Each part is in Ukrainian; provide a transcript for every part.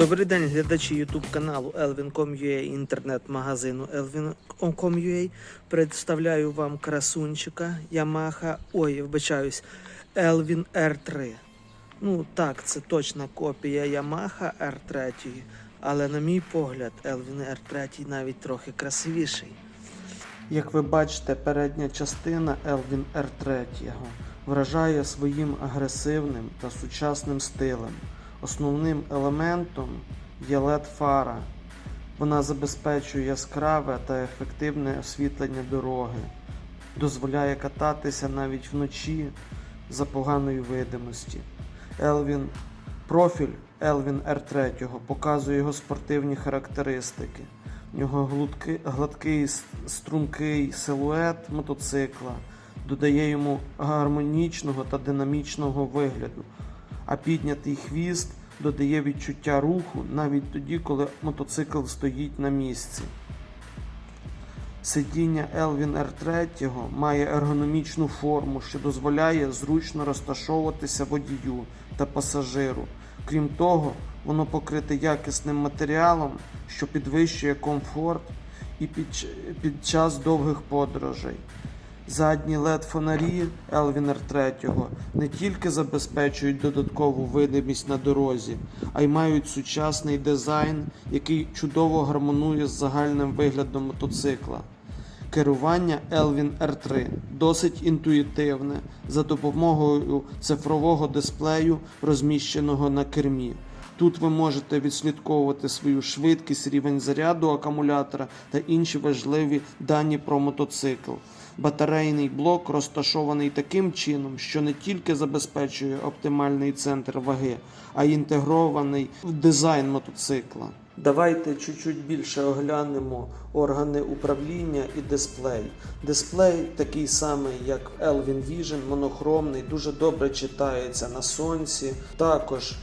Добрий день, глядачі YouTube каналу Elvin.com.ua інтернет-магазину Elvin.com.ua. Представляю вам красунчика Yamaha, ой, вибачаюсь, Elvin R3. Ну так, це точна копія Yamaha R3, але на мій погляд, Elvin R3 навіть трохи красивіший. Як ви бачите, передня частина Elvin R3 вражає своїм агресивним та сучасним стилем. Основним елементом є LED-фара. Вона забезпечує яскраве та ефективне освітлення дороги, дозволяє кататися навіть вночі за поганої видимості. Elvin профіль Elvin R3 показує його спортивні характеристики. В нього гладкий стрункий силует мотоцикла додає йому гармонічного та динамічного вигляду, а піднятий хвіст додає відчуття руху навіть тоді, коли мотоцикл стоїть на місці. Сидіння Elvin R3 має ергономічну форму, що дозволяє зручно розташовуватися водію та пасажиру. Крім того, воно покрите якісним матеріалом, що підвищує комфорт і під, під час довгих подорожей. Задні led фонарі Elvin R3 не тільки забезпечують додаткову видимість на дорозі, а й мають сучасний дизайн, який чудово гармонує з загальним виглядом мотоцикла. Керування Elvin R3 досить інтуїтивне за допомогою цифрового дисплею, розміщеного на кермі. Тут ви можете відслідковувати свою швидкість, рівень заряду акумулятора та інші важливі дані про мотоцикл. Батарейний блок розташований таким чином, що не тільки забезпечує оптимальний центр ваги, а й інтегрований в дизайн мотоцикла. Давайте чуть-чуть більше оглянемо органи управління і дисплей. Дисплей такий самий, як Elvin Vision, монохромний, дуже добре читається на сонці. Також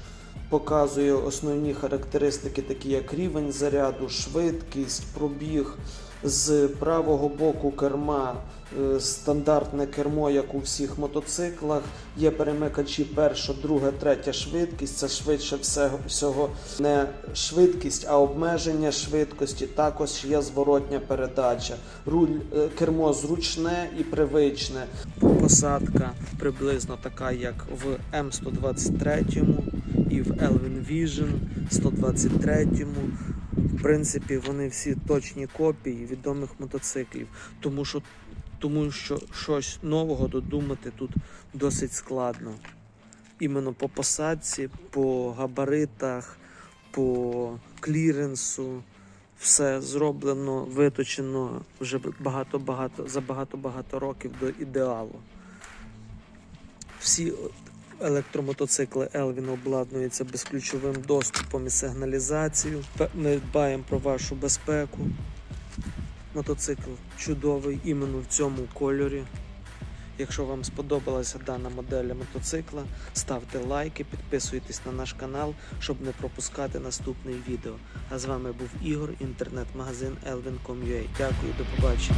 показує основні характеристики, такі як рівень заряду, швидкість, пробіг. З правого боку керма е, стандартне кермо, як у всіх мотоциклах. Є перемикачі перша, друга, третя швидкість. Це швидше всього, всього не швидкість, а обмеження швидкості. Також є зворотня передача. Руль е, кермо зручне і привичне. Посадка приблизно така, як в М123 і в Elvin Vision 123. В принципі, вони всі точні копії відомих мотоциклів, тому що, тому що щось нового додумати тут досить складно. Іменно по посадці, по габаритах, по кліренсу. Все зроблено, виточено вже багато-багато за багато-багато років до ідеалу. Всі електромотоцикли Elvin обладнуються безключовим доступом і сигналізацією. Ми дбаємо про вашу безпеку. Мотоцикл чудовий іменно в цьому кольорі. Якщо вам сподобалася дана модель мотоцикла, ставте лайки, підписуйтесь на наш канал, щоб не пропускати наступне відео. А з вами був Ігор, інтернет-магазин Elvin.com.ua. Дякую, до побачення.